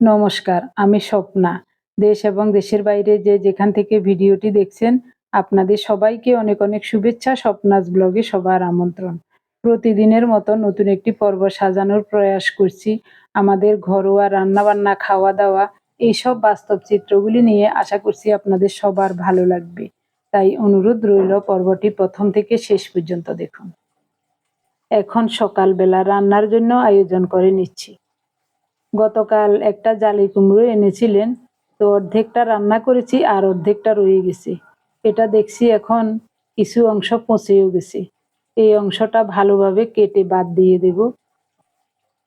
নমস্কার, আমি স্বপ্না। দেশ এবং দেশের বাইরে যে যেখান থেকে ভিডিওটি দেখছেন, আপনাদের সবাইকে অনেক অনেক শুভেচ্ছা স্বপ্নাজ ব্লগে সবার আমন্ত্রণ। প্রতিদিনের মতো নতুন একটি পর্ব সাজানোর প্রয়াস করছি। আমাদের ঘরোয়া রান্নাবান্না খাওয়া দাওয়া এইসব বাস্তব চিত্রগুলি নিয়ে আশা করছি আপনাদের সবার ভালো লাগবে। তাই অনুরোধ রইল পর্বটি প্রথম থেকে শেষ পর্যন্ত দেখুন। এখন সকালবেলা রান্নার জন্য আয়োজন করে নিচ্ছি। গতকাল একটা জালি কুমড়ো এনেছিলেন, তো অর্ধেকটা রান্না করেছি আর অর্ধেকটা রয়ে গেছে। এটা দেখছি এখন কিছু অংশ পচেও গেছে। এই অংশটা ভালোভাবে কেটে বাদ দিয়ে দেব।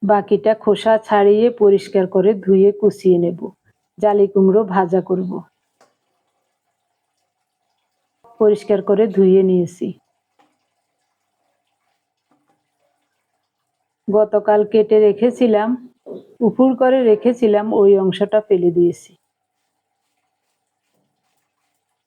বাকিটা খোসা ছাড়িয়ে পরিষ্কার করে ধুয়ে কুচিয়ে নেব। জালি কুমড়ো ভাজা করব। পরিষ্কার করে ধুয়ে নিয়েছি। গতকাল কেটে রেখেছিলাম উপুর করে রেখেছিলাম, ওই অংশটা ফেলে দিয়েছি।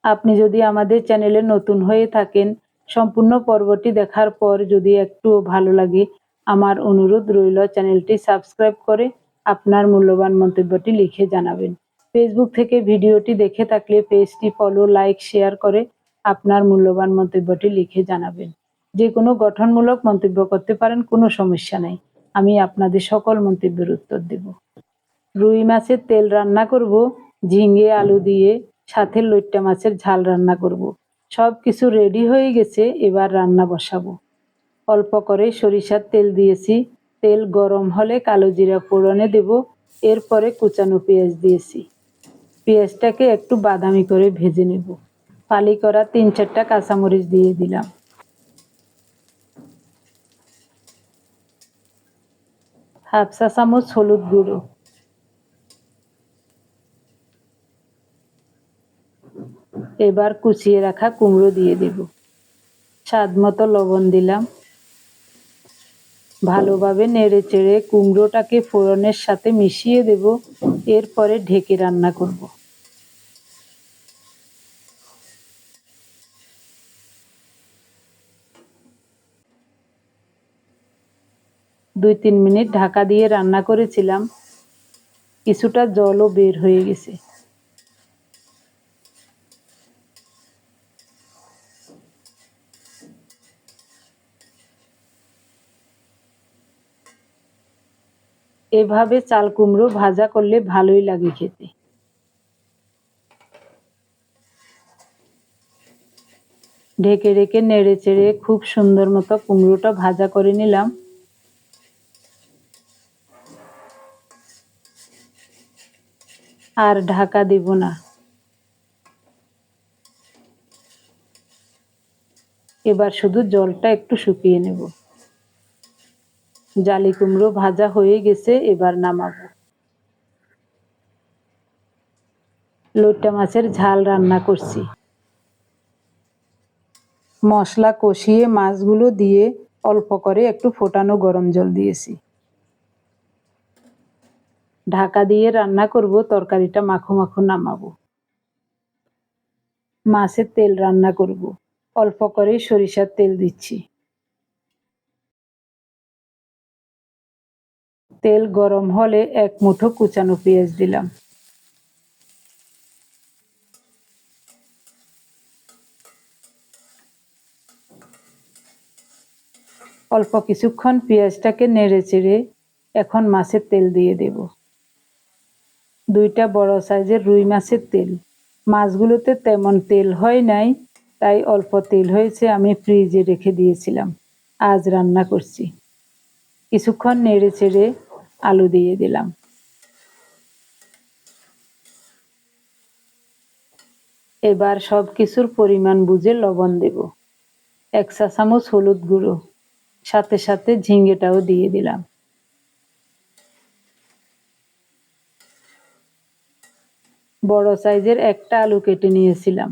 আপনি যদি আমাদের চ্যানেলে নতুন হয়ে থাকেন, সম্পূর্ণ পর্বটি দেখার পর যদি একটুও ভালো লাগে, আমার অনুরোধ রইল চ্যানেলটি সাবস্ক্রাইব করে আপনার মূল্যবান মন্তব্যটি লিখে জানাবেন। ফেসবুক থেকে ভিডিওটি দেখে থাকলে পেজটি ফলো লাইক শেয়ার করে আপনার মূল্যবান মন্তব্যটি লিখে জানাবেন। যে কোনো গঠনমূলক মন্তব্য করতে পারেন, কোনো সমস্যা নেই। আমি আপনাদের সকল মন্তব্যের উত্তর দেব। রুই মাছের তেল রান্না করব, ঝিঙে, আলু দিয়ে, সাথে লইট্টা মাছের ঝাল রান্না করব। সব কিছু রেডি হয়ে গেছে, এবার রান্না বসাবো। অল্প করে সরিষার তেল দিয়েছি, তেল গরম হলে কালো জিরা ফোড়নে দেব, এরপরে কুচানো পেঁয়াজ দিয়েছি। পেঁয়াজটাকে একটু বাদামি করে ভেজে নেব। পালি করা তিন চারটা কাঁচামরিচ দিয়ে দিলাম। হাফ চামচ হলুদ গুঁড়ো। এবার কুচিয়ে রাখা কুমড়ো দিয়ে দেব। স্বাদ মতো লবণ দিলাম। ভালোভাবে নেড়ে চেড়ে কুমড়োটাকে ফোড়নের সাথে মিশিয়ে দেব। এরপরে ঢেকে রান্না করব। দুই তিন মিনিট ঢাকা দিয়ে রান্না করেছিলাম। কিছুটা জলও বের হয়ে গেছে। এভাবে চাল কুমড়ো ভাজা করলে ভালোই লাগে খেতে। ঢেকে ঢেকে নেড়ে চেড়ে খুব সুন্দর মতো কুমড়োটা ভাজা করে নিলাম। আর ঢাকা দিব না। এবার শুধু জলটা একটু শুকিয়ে নেব। জালি কুমড়ো ভাজা হয়ে গেছে, এবার নামাবো। লোট্টা মাছের ঝাল রান্না করছি। মশলা কষিয়ে মাছগুলো দিয়ে অল্প করে একটু ফোটানো গরম জল দিয়েছি। ঢাকা দিয়ে রান্না করব, তরকারিটা মাখো মাখো নামাবো। মাছের তেল রান্না করব, অল্প করে সরিষার তেল দিচ্ছি। তেল গরম হলে এক মুঠো কুচানো পেঁয়াজ দিলাম। অল্প কিছুক্ষণ পেঁয়াজটাকে নেড়ে চেড়ে এখন মাছের তেল দিয়ে দেব। দুইটা বড় সাইজের রুই মাছের তেল। মাছগুলোতে তেমন তেল হয় নাই, তাই অল্প তেল হয়েছে আমি ফ্রিজে রেখে দিয়েছিলাম। আজ রান্না করছি। কিছুক্ষণ নেড়ে চেড়ে আলু দিয়ে দিলাম। এবার সব কিছুর পরিমাণ বুঝে লবণ দেব। এক চা চামচ হলুদ গুঁড়ো। সাথে সাথে ঝিঙ্গেটাও দিয়ে দিলাম। বড় সাইজের একটা আলু কেটে নিয়েছিলাম।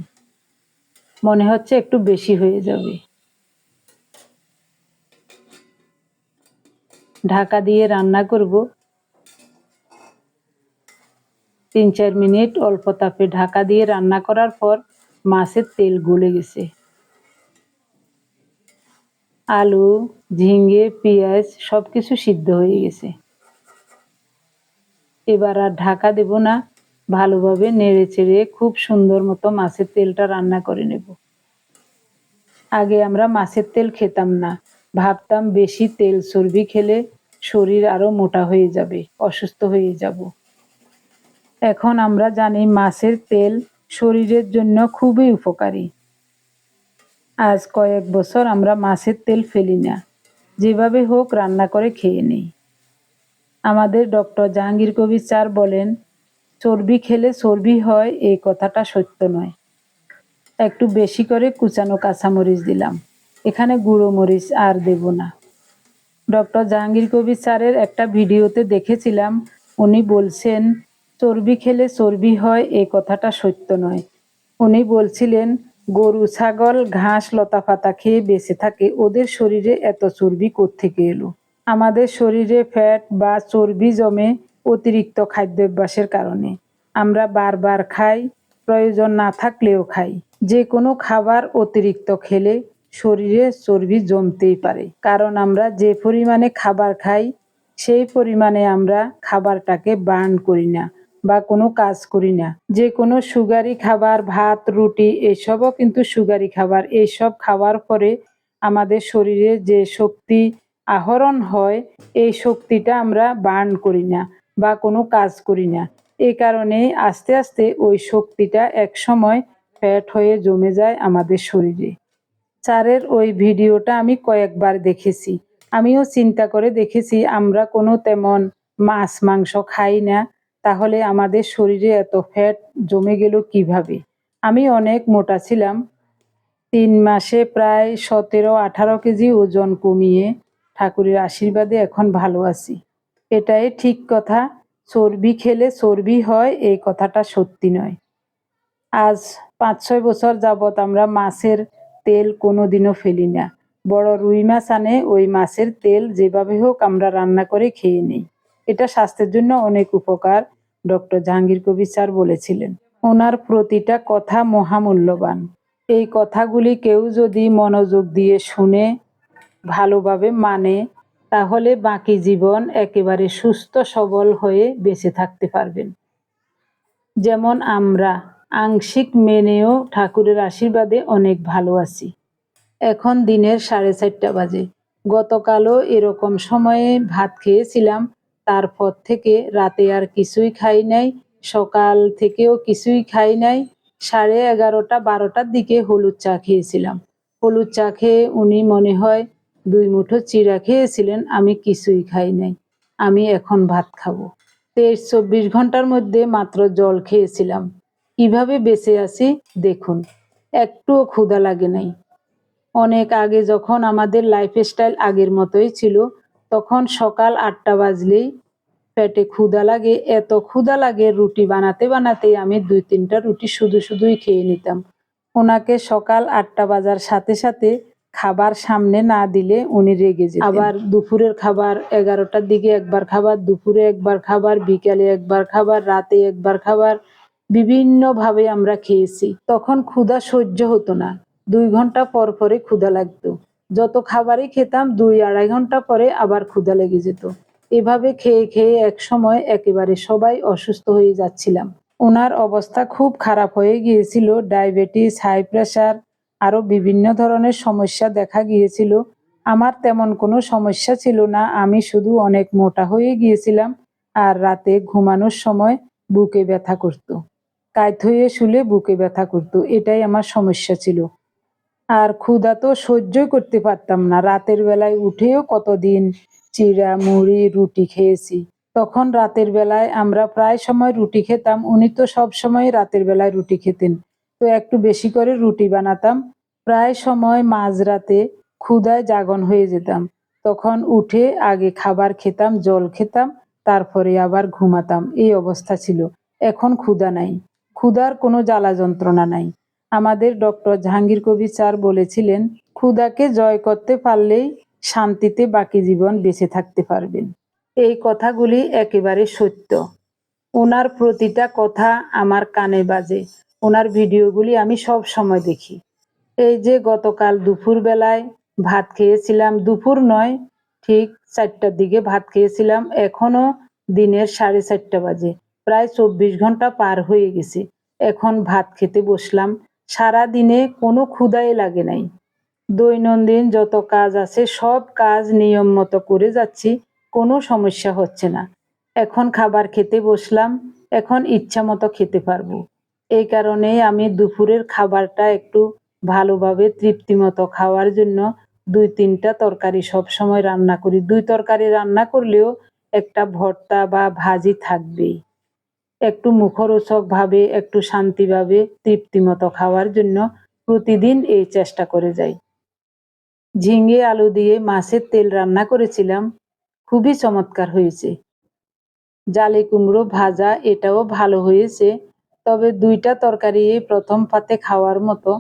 মনে হচ্ছে একটু বেশি হয়ে যাবে। ঢাকা দিয়ে রান্না করব। তিন চার মিনিট অল্প তাপে ঢাকা দিয়ে রান্না করার পর মাছের তেল গলে গেছে। আলু ঝিঙ্গে পেঁয়াজ সব কিছু সিদ্ধ হয়ে গেছে। এবার আর ঢাকা দেব না। ভালোভাবে নেড়ে চেড়ে খুব সুন্দর মতো মাছের তেলটা রান্না করে নেব। আগে আমরা মাছের তেল খেতাম না, ভাবতাম বেশি তেল চর্বি খেলে শরীর আরও মোটা হয়ে যাবে, অসুস্থ হয়ে যাব। এখন আমরা জানি মাছের তেল শরীরের জন্য খুবই উপকারী। আজ কয়েক বছর আমরা মাছের তেল ফেলি না, যেভাবে হোক রান্না করে খেয়ে নেই। আমাদের ডক্টর জাহাঙ্গীর কবির স্যার বলেন চর্বি খেলে চর্বি হয়, এই কথাটা সত্য নয়। একটু বেশি করে কুচানো কাঁচামরিচ দিলাম। এখানে গুঁড়ো মরিচ আর দেব না। ডক্টর জাহাঙ্গীর কবির স্যারের একটা ভিডিওতে দেখেছিলাম, উনি বলছেন, চর্বি খেলে চর্বি হয়, এই কথাটা সত্য নয়। উনি বলছিলেন, গরু, ছাগল, ঘাস লতা পাতা খেয়ে বেঁচে থাকে, ওদের শরীরে এত চর্বি কোত্থেকে এলো? আমাদের শরীরে ফ্যাট বা চর্বি জমে অতিরিক্ত খাদ্যাভ্যাসের কারণে। আমরা বারবার খাই, প্রয়োজন না থাকলেও খাই। যে কোনো খাবার অতিরিক্ত খেলে শরীরে চর্বি জমতেই পারে। কারণ আমরা যে পরিমাণে খাবার খাই, সেই পরিমাণে আমরা খাবারটাকে বার্ন করি না বা কোনো কাজ করি না। যে কোনো সুগারি খাবার, ভাত, রুটি, এসবও কিন্তু সুগারি খাবার। এইসব খাওয়ার পরে আমাদের শরীরে যে শক্তি আহরণ হয়, এই শক্তিটা আমরা বার্ন করি না। বা কোনো কাজ করি না। এই কারণে আস্তে আস্তে ওই শক্তিটা এক সময় ফ্যাট হয়ে জমে যায় আমাদের শরীরে। চারের ওই ভিডিওটা আমি কয়েকবার দেখেছি। আমিও চিন্তা করে দেখেছি, আমরা কোনো তেমন মাছ, মাংস খাই না, তাহলে আমাদের শরীরে এত ফ্যাট জমে গেল কীভাবে? আমি অনেক মোটা ছিলাম। তিন মাসে প্রায় সতেরো আঠারো কেজি ওজন কমিয়ে ঠাকুরের আশীর্বাদে এখন ভালো আছি। এটাই ঠিক কথা। চর্বি খেলে চর্বি হয়, এই কথাটা সত্যি নয়। আজ পাঁচ ছয় বছর যাবত আমরা মাছের তেল কোনো দিনও ফেলি না। বড় রুই মাছ আনে, ওই মাছের তেল যেভাবে হোক আমরা রান্না করে খেয়ে নিই। এটা স্বাস্থ্যের জন্য অনেক উপকার, ডক্টর জাহাঙ্গীর কবির স্যার বলেছিলেন। ওনার প্রতিটা কথা মহামূল্যবান। এই কথাগুলি কেউ যদি মনোযোগ দিয়ে শুনে, ভালোভাবে মানে তাহলে বাকি জীবন একেবারে সুস্থ, সবল হয়ে বেঁচে থাকতে পারবেন। যেমন আমরা, আংশিক মেনেও ঠাকুরের আশীর্বাদে অনেক ভালো আছি। এখন দিনের সাড়ে চারটা বাজে। গতকালও এরকম সময়ে ভাত খেয়েছিলাম, তারপর থেকে রাতে আর কিছুই খাই নাই, সকাল থেকেও কিছুই খাই নাই, সাড়ে এগারোটা, বারোটার দিকে হলুদ চা খেয়েছিলাম। হলুদ চা খেয়ে উনি মনে হয় দুই মুঠো চিড়া খেয়েছিলেন, আমি কিছুই খাই নাই। আমি এখন ভাত খাব। তেইশ চব্বিশ ঘণ্টার মধ্যে মাত্র জল খেয়েছিলাম। কীভাবে বেঁচে আছি দেখুন, একটুও ক্ষুধা লাগে নাই। অনেক আগে যখন আমাদের লাইফস্টাইল আগের মতোই ছিল, তখন সকাল আটটা বাজলেই পেটে ক্ষুধা লাগে, এত ক্ষুধা লাগে রুটি বানাতে বানাতে আমি দুই তিনটা রুটি শুধু শুধুই খেয়ে নিতাম। ওনাকে সকাল আটটা বাজার সাথে সাথে খাবার সামনে না দিলে উনি রেগে যেতেন। আবার দুপুরের খাবার এগারোটার দিকে একবার খাবার, দুপুরে একবার খাবার, বিকালে একবার খাবার, রাতে একবার খাবার বিভিন্ন ভাবে আমরা খেয়েছি। তখন ক্ষুধা সহ্য হতো না। দুই ঘণ্টা পর পরে ক্ষুধা লাগতো। যত খাবারই খেতাম, দুই আড়াই ঘণ্টা পরে আবার ক্ষুধা লেগে যেত। এভাবে খেয়ে খেয়ে এক সময় একেবারে সবাই অসুস্থ হয়ে যাচ্ছিলাম। ওনার অবস্থা খুব খারাপ হয়ে গিয়েছিল। ডায়াবেটিস, হাই প্রেশার আরও বিভিন্ন ধরনের সমস্যা দেখা গিয়েছিল। আমার তেমন কোনো সমস্যা ছিল না, আমি শুধু অনেক মোটা হয়ে গিয়েছিলাম আর রাতে ঘুমানোর সময় বুকে ব্যথা করতো। কায়ত হয়ে শুলে বুকে ব্যথা করতো, এটাই আমার সমস্যা ছিল। আর ক্ষুধা তো সহ্যই করতে পারতাম না, রাতের বেলায় উঠেও কতদিন চিড়া মুড়ি রুটি খেয়েছি। তখন রাতের বেলায় আমরা প্রায় সময় রুটি খেতাম, উনি তো সব সময় রাতের বেলায় রুটি খেতেন। তো একটু বেশি করে রুটি বানাতাম। প্রায় সময় মাঝরাতে ক্ষুধায় জাগন হয়ে যেতাম। তখন উঠে আগে খাবার খেতাম, জল খেতাম, তারপরে আবার ঘুমাতাম। এই অবস্থা ছিল। এখন ক্ষুধা নাই। ক্ষুধার কোনো জ্বালা যন্ত্রণা নাই। আমাদের ডক্টর জাহাঙ্গীর কবির স্যার বলেছিলেন, ক্ষুধাকে জয় করতে পারলেই শান্তিতে বাকি জীবন বেঁচে থাকতে পারবেন। এই কথাগুলি একেবারে সত্য। ওনার প্রতিটা কথা আমার কানে বাজে। ওনার ভিডিওগুলি আমি সব সময় দেখি। এই যে গতকাল দুপুর বেলায় ভাত খেয়েছিলাম, দুপুর নয়, ঠিক চারটার দিকে ভাত খেয়েছিলাম, এখনও দিনের সাড়ে চারটা বাজে, প্রায় চব্বিশ ঘণ্টা পার হয়ে গেছে। এখন ভাত খেতে বসলাম সারা দিনে কোনো ক্ষুদাই লাগে নাই। দৈনন্দিন যত কাজ আছে, সব কাজ নিয়ম মতো করে যাচ্ছি, কোনো সমস্যা হচ্ছে না। এখন খাবার খেতে বসলাম, এখন ইচ্ছা মতো খেতে পারব। এই কারণেই আমি দুপুরের খাবারটা একটু ভালোভাবে তৃপ্তিমতো খাওয়ার জন্য দুই তিনটা তরকারি সব সময় রান্না করি। দুই তরকারি রান্না করলেও একটা ভর্তা বা ভাজি থাকবেই। একটু মুখরোচক ভাবে একটু শান্তিভাবে, তৃপ্তিমতো খাওয়ার জন্য প্রতিদিন এই চেষ্টা করে যাই। ঝিঙে, আলু দিয়ে মাছের তেল রান্না করেছিলাম। খুবই চমৎকার হয়েছে। জালে কুমড়ো ভাজা, এটাও ভালো হয়েছে। তবে দুইটা তরকারি প্রথম পাতে খাওয়ার মতো।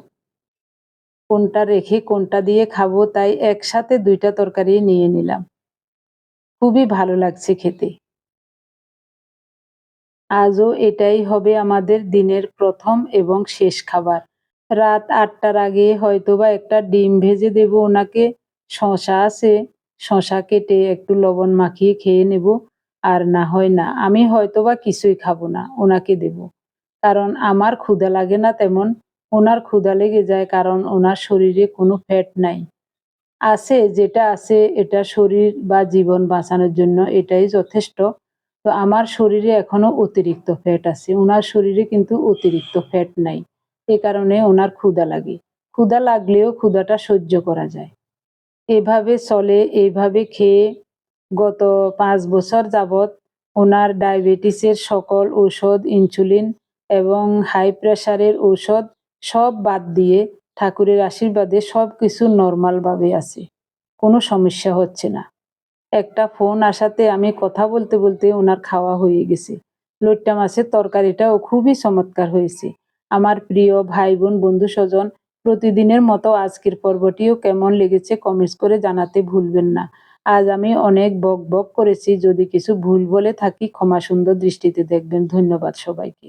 কোনটা রেখে কোনটা দিয়ে খাব তাই একসাথে দুইটা তরকারি নিয়ে নিলাম। খুবই ভালো লাগছে খেতে। আজও এটাই হবে আমাদের দিনের প্রথম এবং শেষ খাবার। রাত আটটার আগে হয়তোবা একটা ডিম ভেজে দেব ওনাকে। শশা আছে, শশা কেটে একটু লবণ মাখিয়ে খেয়ে নেব। আর না হয় না, আমি হয়তোবা কিছুই খাব না, ওনাকে দেব। কারণ আমার ক্ষুধা লাগে না তেমন। ওনার ক্ষুধা লেগে যায় কারণ ওনার শরীরে কোনো ফ্যাট নাই। আছে যেটা আছে, এটা শরীর বা জীবন বাঁচানোর জন্য এটাই যথেষ্ট। তো আমার শরীরে এখনও অতিরিক্ত ফ্যাট আছে। ওনার শরীরে কিন্তু অতিরিক্ত ফ্যাট নাই। এ কারণে ওনার ক্ষুধা লাগে। ক্ষুধা লাগলেও ক্ষুধাটা সহ্য করা যায়। এভাবে চলে এইভাবে খেয়ে গত পাঁচ বছর যাবৎ ওনার ডায়াবেটিসের সকল ঔষধ ইনসুলিন এবং হাই প্রেশারের ঔষধ সব বাদ দিয়ে ঠাকুরের আশীর্বাদে সব কিছু নর্মালভাবে আছে। কোনো সমস্যা হচ্ছে না। একটা ফোন আসাতে আমি কথা বলতে বলতে ওনার খাওয়া হয়ে গেছে। লোট্টা মাছের তরকারিটাও খুবই চমৎকার হয়েছে। আমার প্রিয় ভাই বোন বন্ধু স্বজন প্রতিদিনের মতো আজকের পর্বটিও কেমন লেগেছে কমেন্টস করে জানাতে ভুলবেন না। আজ আমি অনেক বক বক করেছি, যদি কিছু ভুল বলে থাকি ক্ষমা সুন্দর দৃষ্টিতে দেখবেন। ধন্যবাদ সবাইকে।